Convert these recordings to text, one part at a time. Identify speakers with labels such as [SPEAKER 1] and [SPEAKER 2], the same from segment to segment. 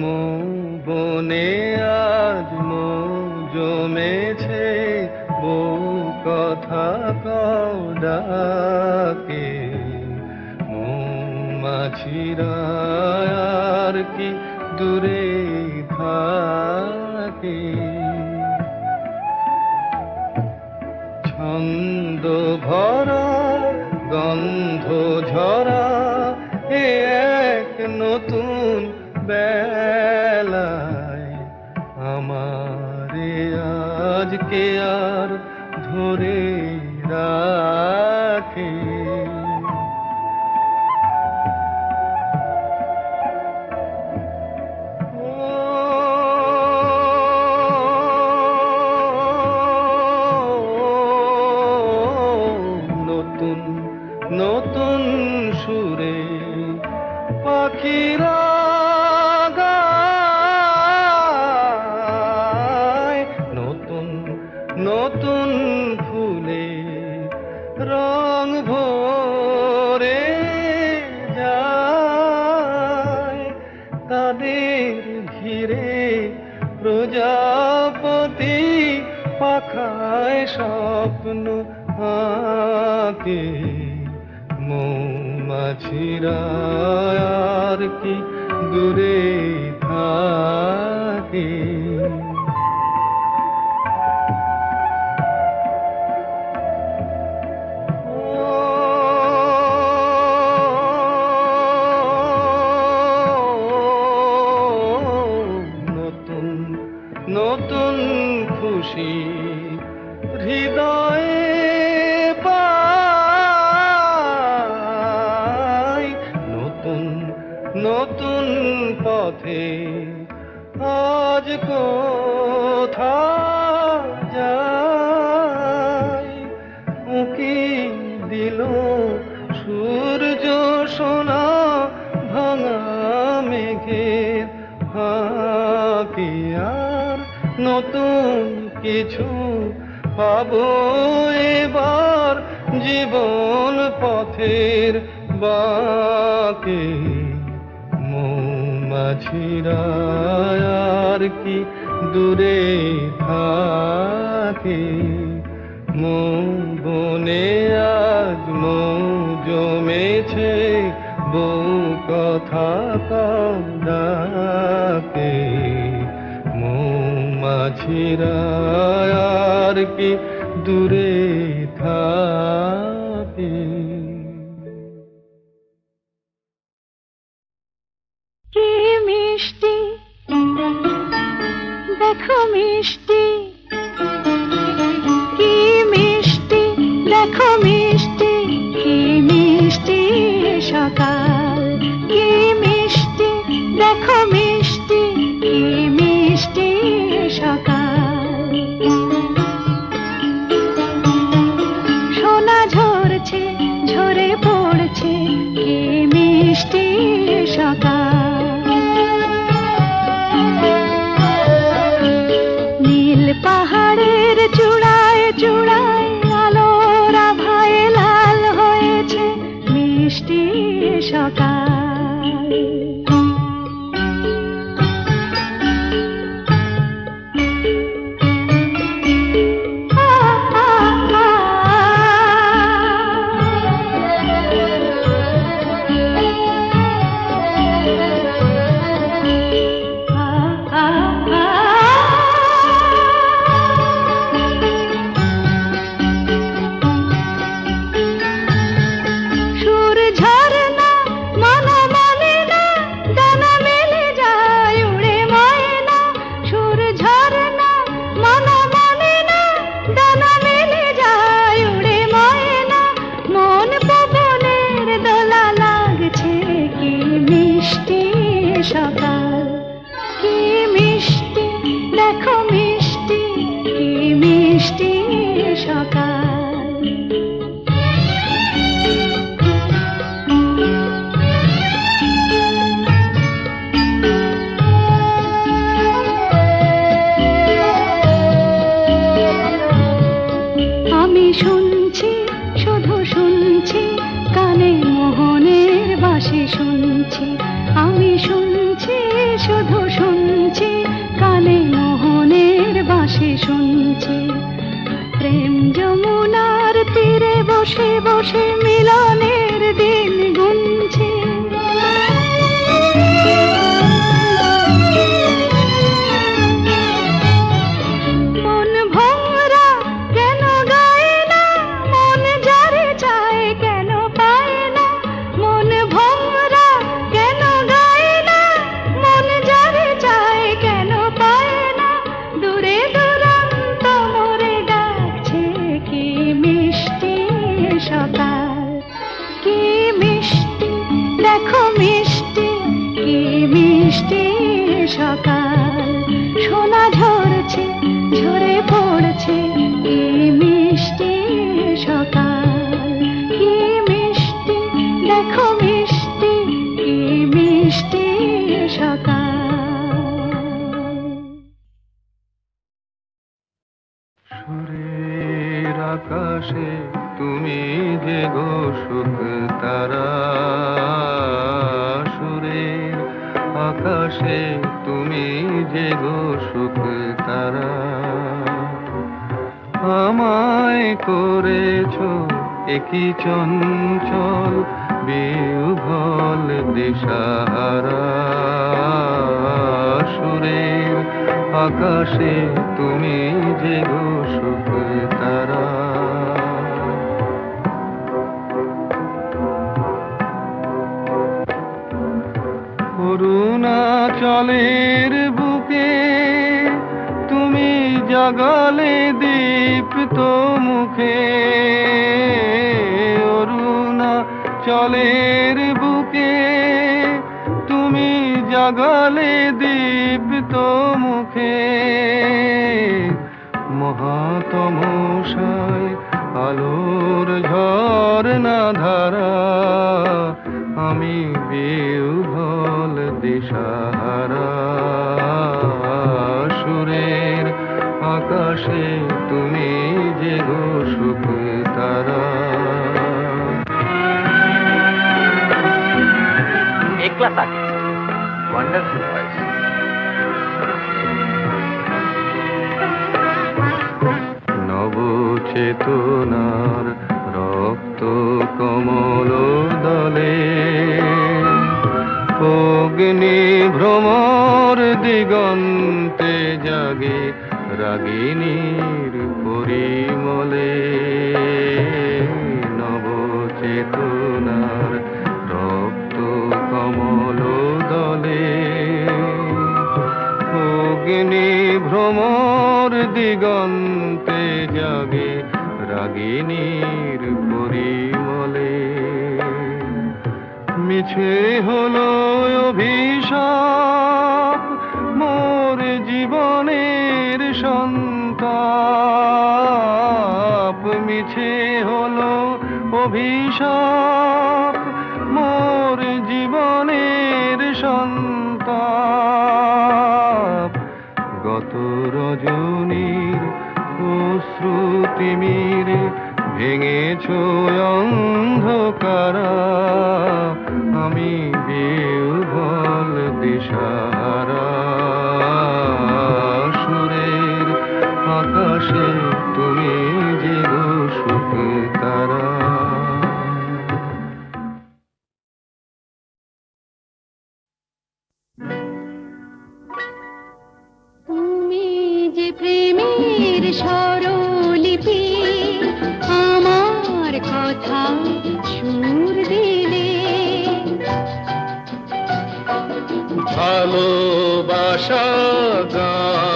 [SPEAKER 1] মৌ বনে আজ মৌ জমেছে, বউ কথা কম ডাকে। মৌমাছিরা আর কি দূরে থাকে। ছন্দ ভরা, গন্ধ ঝরা বেলায় আমারে আজকে আর ধরে রাখে মৌমাছিরা আর কি দূরে থাকে? কোথা যাই উকি দিল সূর্য সোনা ভাঙা মেঘের ফাঁকি। আর নতুন কিছু পাবো এবার জীবন পথের বাকে। মৌমাছিরা আর কি দূরে থাকে। মৌ বনে আজ মৌ জমেছে, বউ কথা কম ডাকে। মৌমাছিরা আর কি দূরে থাকে।
[SPEAKER 2] দেখো মিষ্টি সকাল
[SPEAKER 1] সুরের আকাশে তুমি যে গো তারা। সুরের আকাশে তুমি যে গো তারা। আমায় করেছ একই চঞ্চল আকাশে তুমি যে সুখ তারা। বুকে তুমি জাগালে দীপ্ত মুখে। অরুণাচলের বুকে তুমি জাগালে দীপ্ত মুখে মহাতমশায় আলোর ঝর্ণা ধারা, আমি বিউভল দিশাহারা সুরের আকাশে তুমি যে গো সুখ তারা
[SPEAKER 3] একলা Saki. Wonderful voice.
[SPEAKER 1] চেতনার রক্ত কমল দলে। অগ্নি ভ্রমর দিগন্তে জাগে রাগিনীর পরিমলে। নব চেতনার রক্ত কমল দলে। অগ্নি ভ্রমর দিগন্ত মিছে হলো অভিশাপ। মোর জীবনের সন্তাপ। মিছে হলো অভিশাপ। ভালোবাসা গান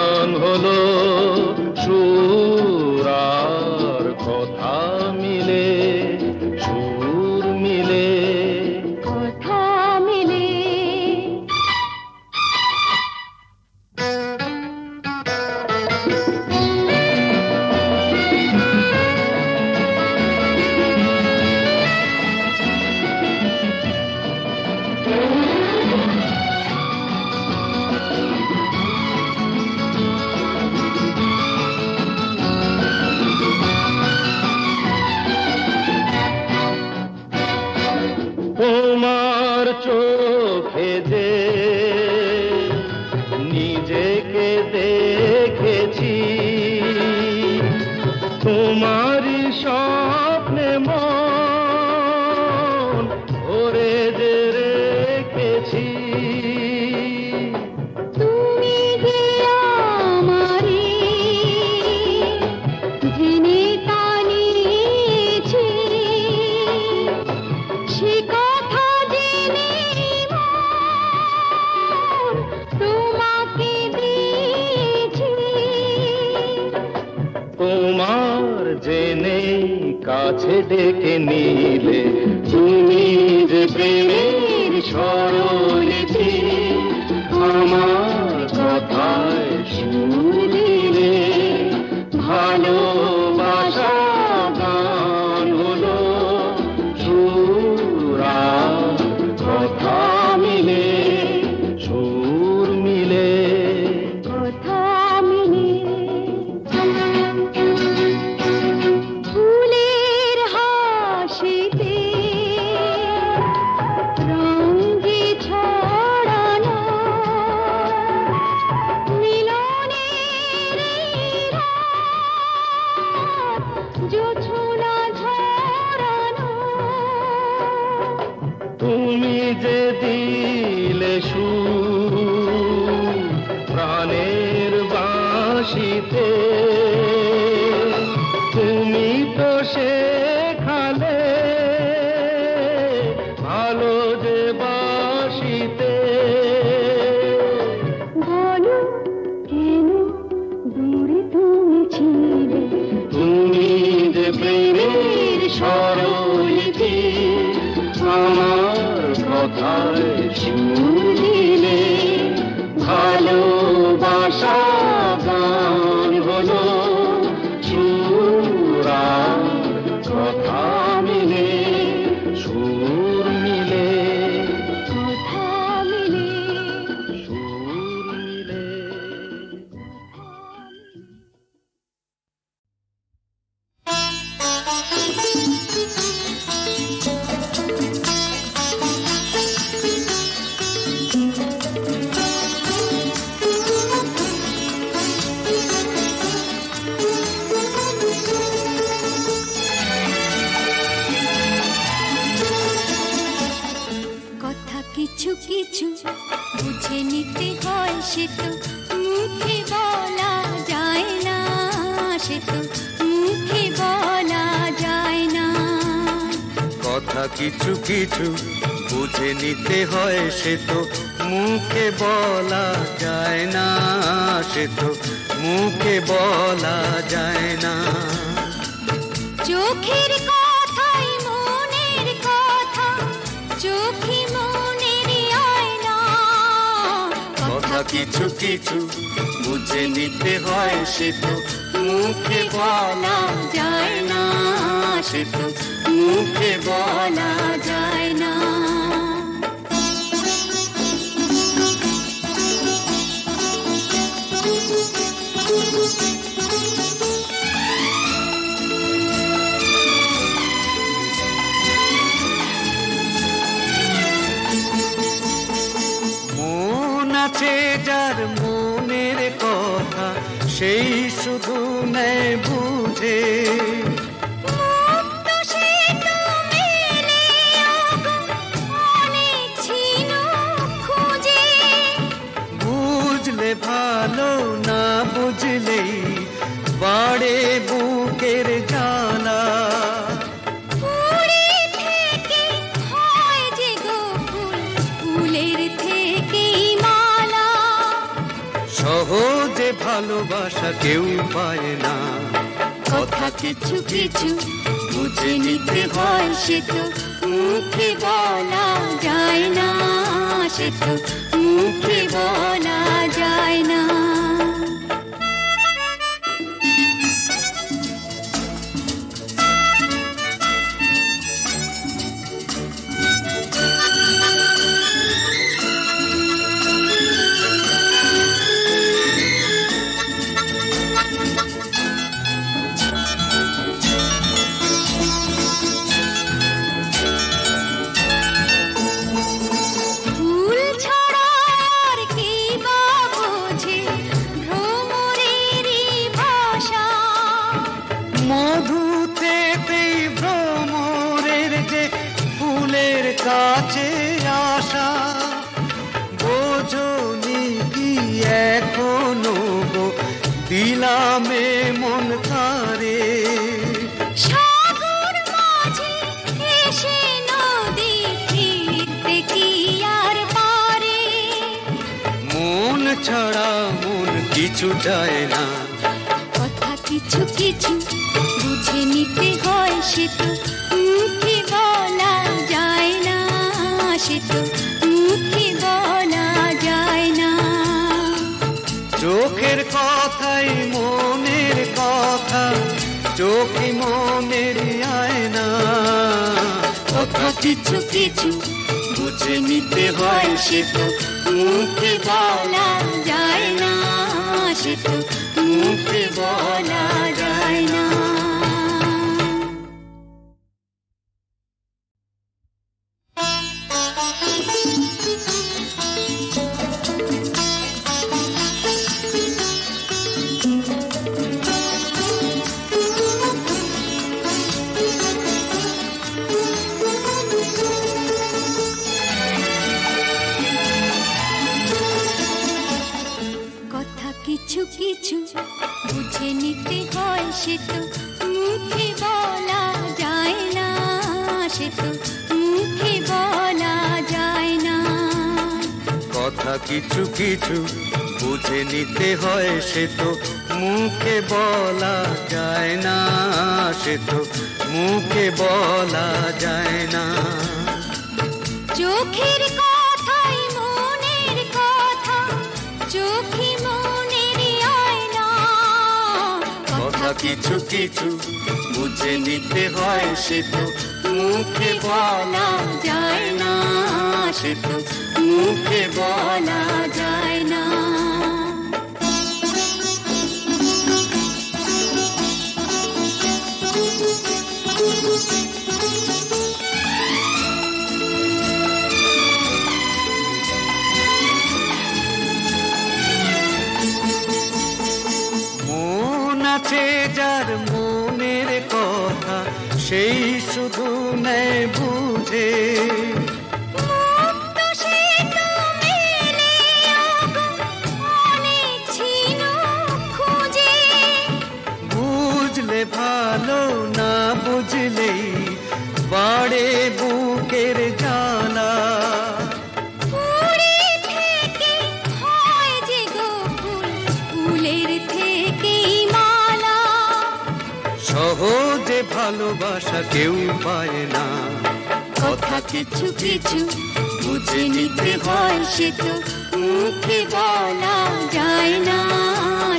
[SPEAKER 4] কাছে ডেকে নিলে তুমি যে প্রেমের সরলেছি
[SPEAKER 2] I বুঝে নিতে হয় সে তো মুখে বলা যায় না সে তো মুখে বলা যায় না। চোখের কথাই মনের কথা চোখে মনের আয়না।
[SPEAKER 5] কথা কিছু কিছু বুঝে নিতে হয় সে তো মুখে বলা যায় না সে তো মুখে বলা যায় না। মন আছে যার সেই শুধু নেয় বুঝে। ভালোবাসা কেউ পায় না।
[SPEAKER 2] কথা কিছু কিছু বুঝে নিতে হয় সে তো, মুখে বলা যায় না সে তো, মুখে বলা যায় না। ছাড়া
[SPEAKER 5] মন কিছু চায় না
[SPEAKER 2] কথা কিছু কিছু বুঝে নিতে হয় সে তো মুখে বলা যায় না সে তো মুখে বলা যায় না।
[SPEAKER 5] চোখের কথাই মনের কথা চোখে মনের আয়না।
[SPEAKER 2] কথা কিছু কিছু বুঝে নিতে হয় সে তো মুখে বলা যায় না সে তো মুখে বলা যায় হয় সে তো মুখে বলা যায় না সে তো মুখে বলা যায় না। চোখের কথাই মনের কথা চোখে মনের আয়না।
[SPEAKER 5] কথা কিছু কিছু বুঝে নিতে হয় সে তো মুখে বলা যায় না সে তো
[SPEAKER 2] মুখে বলা যায় না।
[SPEAKER 5] আছে যার মনের কথা সেই শুধু নেয় বুঝে। ভালোবাসা কেউ পায় না।
[SPEAKER 2] কথা কিছু কিছু বুঝে নিতে হয় সে তো, মুখে বলা যায় না,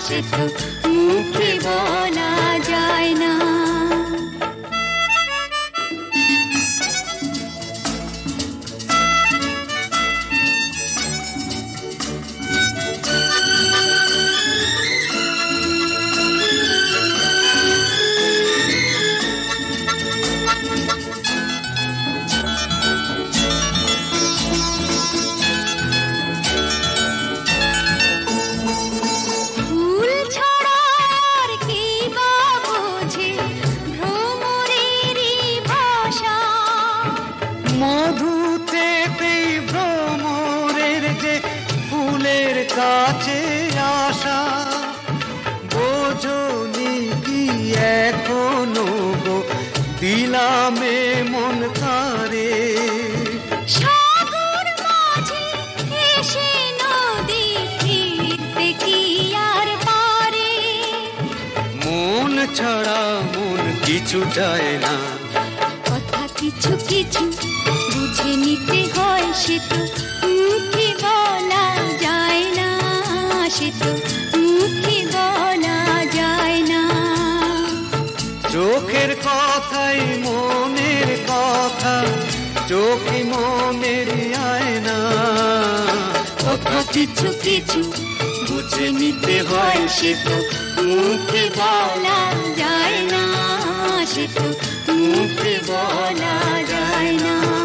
[SPEAKER 2] সে তো মুখে বলা যায় না।
[SPEAKER 5] কিছু চায় না।
[SPEAKER 2] কথা কিছু কিছু বুঝে নিতে হয় সে তো। মুখে বলা যায় না সে তো। মুখে বলা যায় না।
[SPEAKER 5] চোখের কথাই মনের কথা চোখে মনের আয়না।
[SPEAKER 2] কথা কিছু কিছু বুঝে নিতে হয় সে তো। मुख बोला जाए ना आशिक मुख बोला जाए ना।